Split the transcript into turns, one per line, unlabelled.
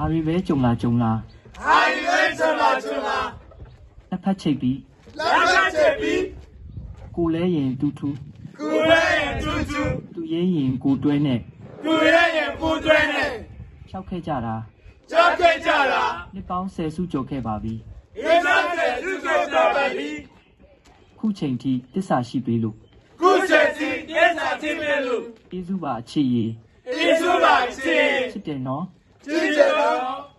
ဘာတွေပဲကြုံလာကြုံလာ
ဟာဒီလေးချလာချလာ
နှစ်ဖက်ချိတ်ပြီး
လက်လက်ချက်ပြီး
ကိုလဲရင်တူတူ
ကိုရဲရင်တူတူ
သူရဲရင်ကိုတွဲနဲ့
ကိုရဲရင်ကိုတွဲနဲ့
ဖြောက်ခဲ့ကြတာ
ကြောက်ခဲ့ကြတာ
နှစ်ပေါင်းဆယ်စုကျော်ခဲ့ပါပြီ
ဒီစားတဲ့လူကိုတော့ပါပြီ
ခုချိန်ထိတစ္ဆာရှိပေလို့
ခုချက်စီတဲစာချင်းပဲလို့
ကျေးဇူးပါအချစ်ရည်
အေးဆိုပါချေ
ချစ်တယ်နော်
ချစ်